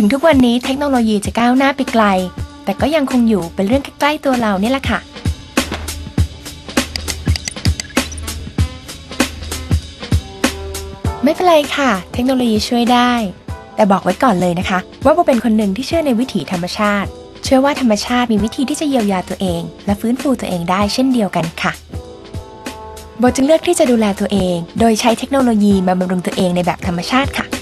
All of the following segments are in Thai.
ถึงทุกวันนี้เทคโนโลยีจะก้าวหน้าไปไกล แต่ก็ยังคงอยู่เป็นเรื่องใกล้ๆตัวเรานี่แหละค่ะไม่เป็นไรค่ะ เทคโนโลยีช่วยได้ แต่บอกไว้ก่อนเลยนะคะ ว่าโบเป็นคนหนึ่งที่เชื่อในวิถีธรรมชาติ เชื่อว่าธรรมชาติมีวิธีที่จะเยียวยาตัวเอง และฟื้นฟูตัวเองได้เช่นเดียวกันค่ะโบจึงเลือกที่จะดูแลตัวเอง โดยใช้เทคโนโลยีมาบำรุงตัวเองในแบบธรรมชาติค่ะ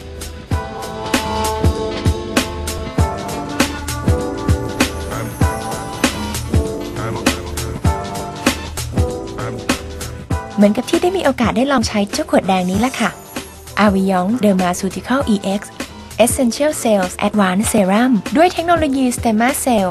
เหมือนกับที่ได้มีโอกาสได้ลองใช้เจ้าขวดแดงนี้ละค่ะ a v i o n Dermaceutical EX Essential Cells Advanced Serum ด้วยเทคโนโลยี Stemma Cell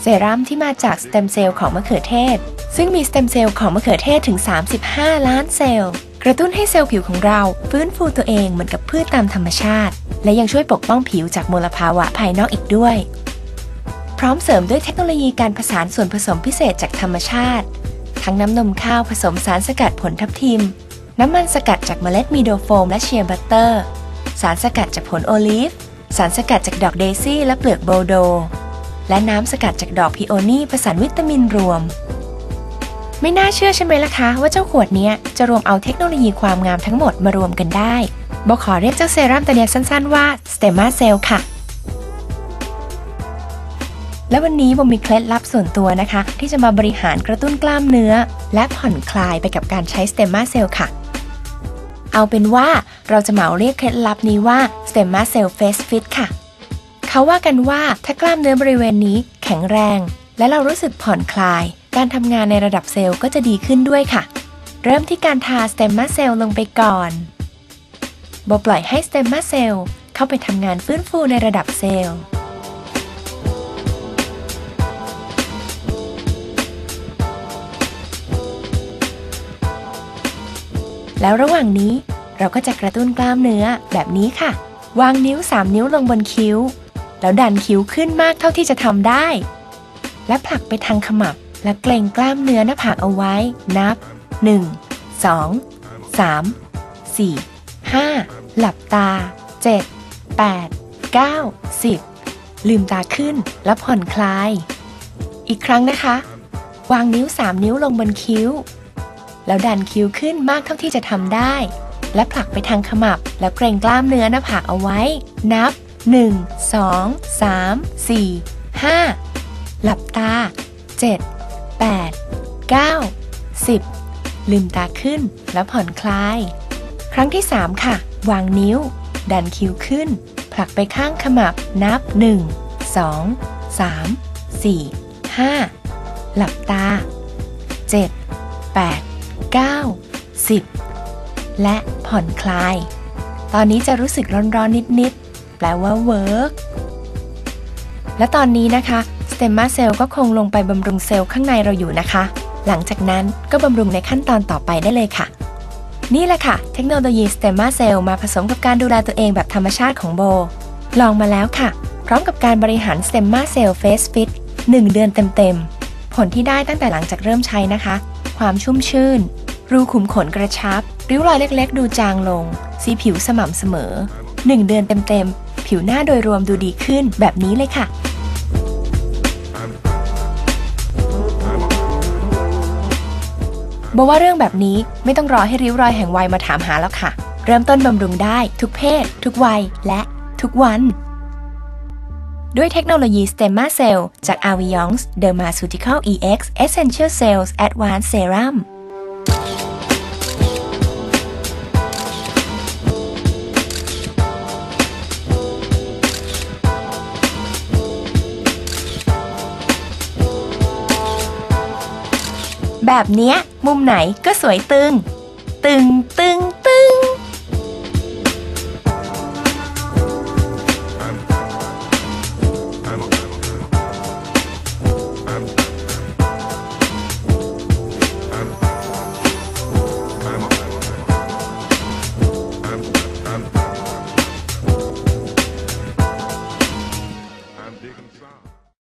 เซรั่มที่มาจากสเต็มเซลล์ของมะเขือเทศ ซึ่งมีสเต็มเซลล์ของมะเขือเทศถึง 35 ล้านเซลล์ กระตุ้นให้เซลล์ผิวของเรา ฟื้นฟูตัวเองเหมือนกับพืชตามธรรมชาติ และยังช่วยปกป้องผิวจากมลภาวะภายนอกอีกด้วย พร้อมเสริมด้วยเทคโนโลยีการผสานส่วนผสมพิเศษจากธรรมชาติ ทั้งน้ำนมข้าวผสมสารสกัดผลทับทิม น้ำมันสกัดจากเมล็ดมีโดโฟมและเชียร์บัตเตอร์ สารสกัดจากผลโอลีฟ สารสกัดจากดอกเดซี่และเปลือกโบโด และน้ำสกัดจากดอกพิโอนีผสานวิตามินรวม ไม่น่าเชื่อใช่ไหมล่ะคะ ว่าเจ้าขวดนี้จะรวมเอาเทคโนโลยีความงามทั้งหมดมารวมกันได้โบขอเรียกเจ้าเซรั่มตัวนี้สั้นๆว่า Stemma Cell ค่ะ และวันนี้โบมีเคล็ดลับส่วนตัวนะคะ ที่จะมาบริหารกระตุ้นกล้ามเนื้อ และผ่อนคลายไปกับการใช้ Stemma Cell ค่ะ เอาเป็นว่าเราจะเหมาเรียกเคล็ดลับนี้ว่า Stemma Cell Face Fit ค่ะ เขาว่ากันว่าถ้ากล้ามเนื้อบริเวณนี้แข็งแรง และเรารู้สึกผ่อนคลาย การทำงานในระดับเซลล์ก็จะดีขึ้นด้วยค่ะ เริ่มที่การทา Stemma Cell ลงไปก่อนโบปล่อยให้ Stemma Cell เข้าไปทำงานฟื้นฟูในระดับเซลล์ แล้วระหว่างนี้เราก็จะกระตุ้นกล้ามเนื้อแบบนี้ค่ะ วางนิ้ว 3 นิ้วลงบนคิ้ว แล้วดันคิ้วขึ้นมากเท่าที่จะทำได้ และผลักไปทางขมับ และเกรงกล้ามเนื้อหน้าผากเอาไว้ นับ 1 2 3 4 5 หลับตา 7 8 9 10 ลืมตาขึ้นและผ่อนคลาย อีกครั้งนะคะ วางนิ้ว 3 นิ้วลงบนคิ้ว แล้วดันคิ้วขึ้นมากเท่าที่จะทำได้ และผลักไปทางขมับ แล้วเกรงกล้ามเนื้อหน้าผากเอาไว้ นับ 1 2 3 4 5 หลับตา 7 8 9 10 ลืมตาขึ้นแล้วผ่อนคลาย ครั้งที่ 3 ค่ะ วางนิ้ว ดันคิ้วขึ้น ผลักไปข้างขมับนับ 1 2 3 4 5 หลับตา 7 8 9 10 และผ่อนคลาย ตอนนี้จะรู้สึกร้อนๆนิดๆ แปลว่าเวิร์กและตอนนี้นะคะสเต m ม a เซลล์ก็คงลงไปบำรุงเซลล์ข้างในเราอยู่นะคะ หลังจากนั้นก็บำรุงในขั้นตอนต่อไปได้เลยค่ะ นี่แหละค่ะ เทคโนโลยีสเต m ม a เซลล์มาผสมกับการดูแลตัวเองแบบธรรมชาติของโบ ลองมาแล้วค่ะ พร้อมกับการบริหารสเต m ม a เซลล์เฟสฟิต1เดือนเต็มๆ ผลที่ได้ตั้งแต่หลังจากเริ่มใช้นะคะ ความชุ่มชื่น รูขุมขนกระชับ ริ้วรอยเล็กๆ ดูจางลง สีผิวสม่ำเสมอ 1 เดือนเต็มๆ ผิวหน้าโดยรวมดูดีขึ้นแบบนี้เลยค่ะบอกว่าเรื่องแบบนี้ไม่ต้องรอให้ริ้วรอยแห่งวัยมาถามหาแล้วค่ะ เริ่มต้นบำรุงได้ทุกเพศ ทุกวัยและทุกวัน ด้วยเทคโนโลยี Stemma Cell จาก a v i o n s Dermaceutical EX Essential Cells Advanced Serum แบบเนี้ยมุมไหนก็สวยตึง ตึงตึง